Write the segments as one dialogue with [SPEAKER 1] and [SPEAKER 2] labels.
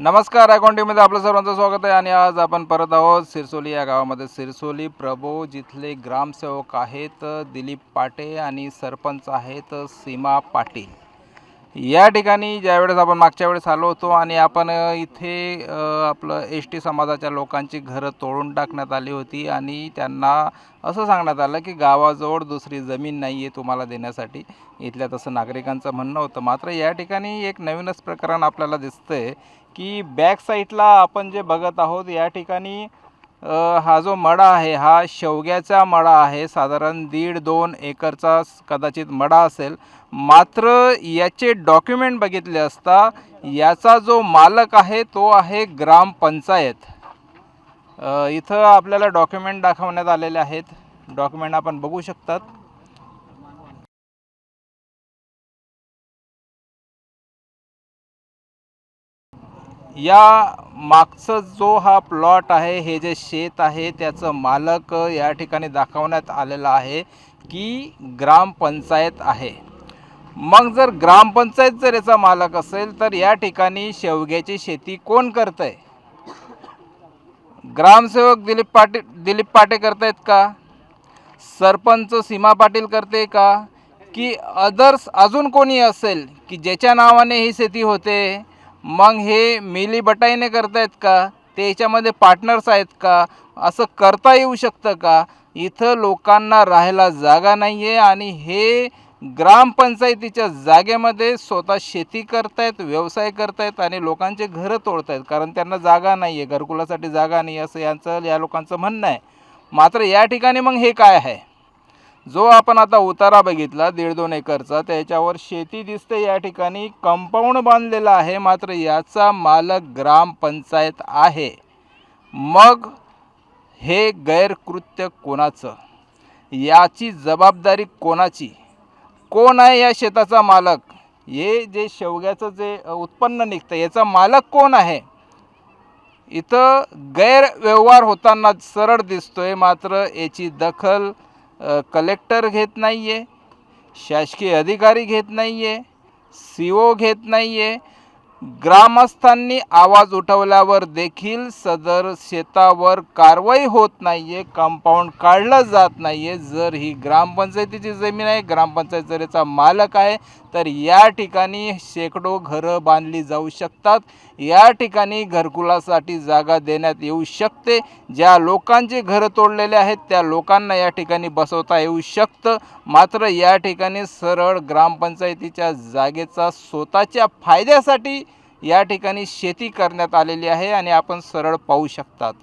[SPEAKER 1] नमस्कार अकाउंटिंगमध्ये आपलं सर्वांचं स्वागत आहे आणि आज आपण परत आहोत सिरसोली या गावामध्ये. सिरसोली प्रभो जिथले ग्रामसेवक आहेत दिलीप पाटे आणि सरपंच आहेत सीमा पाटील. या ठिकाणी ज्यावेळेस आपण मागच्या वेळेस आलो होतो आणि आपण इथे आपलं एस टी समाजाच्या लोकांची घरं तोडून टाकण्यात आली होती आणि त्यांना असं सांगण्यात आलं की गावाजवळ दुसरी जमीन नाही आहे तुम्हाला देण्यासाठी. इथल्या तसं नागरिकांचं म्हणणं होतं. मात्र या ठिकाणी एक नवीनच प्रकरण आपल्याला दिसतंय की बॅक साईडला आपण जे बघत आहोत या ठिकाणी हा जो मडा आहे हा शेवग्याचा मडा आहे. साधारण दीड दोन एकरचा कदाचित मडा असेल. मात्र याचे डॉक्युमेंट बघितले असता याचा जो मालक आहे तो आहे ग्रामपंचायत इथं आपल्याला डॉक्युमेंट दाखवण्यात आलेले आहेत. डॉक्युमेंट आपण बघू शकतात. या मागचं जो हा प्लॉट आहे हे जे शेत आहे त्याचं मालक या ठिकाणी दाखवण्यात आलेलं आहे की ग्रामपंचायत आहे. मग जर ग्रामपंचायत जर याचा मालक असेल तर या ठिकाणी शेवग्याची शेती कोण करत आहे ग्रामसेवक दिलीप पाटील दिलीप पाटे करतायत का? सरपंच सीमा पाटील करते का? की अदर्स अजून कोणी असेल की ज्याच्या नावाने ही शेती होते? मग हे मिली बटाईने करतायत का? ते याच्यामध्ये पार्टनर्स आहेत का? असं करता येऊ शकतं का? इथं लोकांना राहायला जागा नाही आहे आणि हे ग्रामपंचायतीच्या जागेमध्ये स्वतः शेती करतायत व्यवसाय करतायत आणि लोकांचे घरं तोडतायत कारण त्यांना जागा नाही आहे घरकुलासाठी जागा नाही असं यांचं या लोकांचं म्हणणं आहे. मात्र या ठिकाणी मग हे काय आहे? जो आपण आता उतारा बघितला दीड दोन एकरचा त्याच्यावर शेती दिसते या ठिकाणी. कंपाऊंड बांधलेलं आहे मात्र याचा मालक ग्रामपंचायत आहे. मग हे गैरकृत्य कोणाचं? याची जबाबदारी कोणाची? कोण आहे या शेताचा मालक? हे जे शेवग्याचं जे उत्पन्न निघतं याचा मालक कोण आहे? इथं गैरव्यवहार होताना सरळ दिसतोय मात्र याची दखल कलेक्टर घेत नाही आहे शासकीय अधिकारी घेत नाही आहे सी ओ घेत नाही आहे ग्रामस्थांनी आवाज उठवल्यावर देखील सदर शेतावर कारवाई होत नाही आहे कंपाऊंड काढलं जात नाही आहे जर ही ग्रामपंचायतीची जमीन आहे ग्रामपंचायत जर याचा मालक आहे तर या ठिकाणी शेकडो घरं बांधली जाऊ शकतात. या ठिकाणी घरकुलासाठी जागा देण्यात येऊ शकते. ज्या लोकांचे घरं तोडलेले आहेत त्या लोकांना या ठिकाणी बसवता येऊ शकतं. मात्र या ठिकाणी सरळ ग्रामपंचायतीच्या जागेचा स्वतःच्या फायद्यासाठी या ठिकाणी शेती करण्यात आलेली आहे आणि आपण सरळ पाहू शकतात.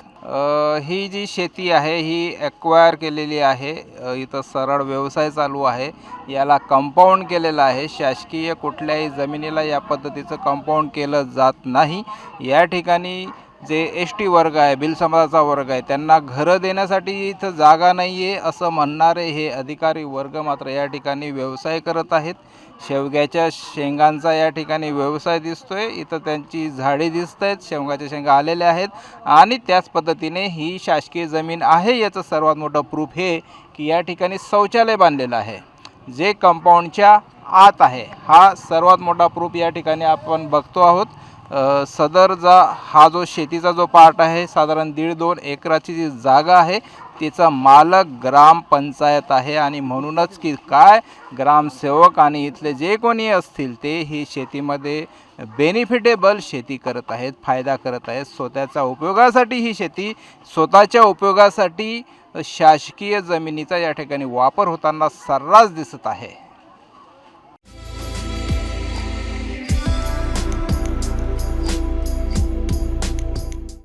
[SPEAKER 1] ही जी शेती आहे ही ॲक्वायर केलेली आहे. इथं सरळ व्यवसाय चालू आहे. याला कंपाऊंड केलेलं आहे. शासकीय कुठल्याही जमिनीला या पद्धतीचं कंपाऊंड केलं जात नाही. या ठिकाणी जे एस टी वर्ग आहे भिल समाजाचा वर्ग आहे त्यांना घरं देण्यासाठी इथं जागा नाही आहे असं म्हणणारे हे अधिकारी वर्ग मात्र या ठिकाणी व्यवसाय करत आहेत. शेवग्याच्या शेंगांचा या ठिकाणी व्यवसाय दिसतो आहे इथं त्यांची झाडे दिसत आहेत. शेवगाच्या शेंगा आलेल्या आहेत. आणि त्याच पद्धतीने ही शासकीय जमीन आहे याचं सर्वात मोठं प्रूफ हे की या ठिकाणी शौचालय बांधलेलं आहे. जे कंपाऊंडच्या आत आहे. हा सर्वात मोठा प्रूफ या ठिकाणी आपण बघतो आहोत. सदरचा हा जो शेतीचा जो पार्ट आहे साधारण दीड दोन एकराची जी जागा आहे तिचा मालक ग्रामपंचायत आहे. आणि म्हणूनच की काय ग्रामसेवक आणि इथले जे कोणी असतील ते ही शेतीमध्ये बेनिफिटेबल शेती करत आहेत फायदा करत आहेत. स्वतःच्या उपयोगासाठी ही शेती स्वतःच्या उपयोगासाठी शासकीय जमिनीचा या ठिकाणी वापर होताना सर्रास दिसत आहे.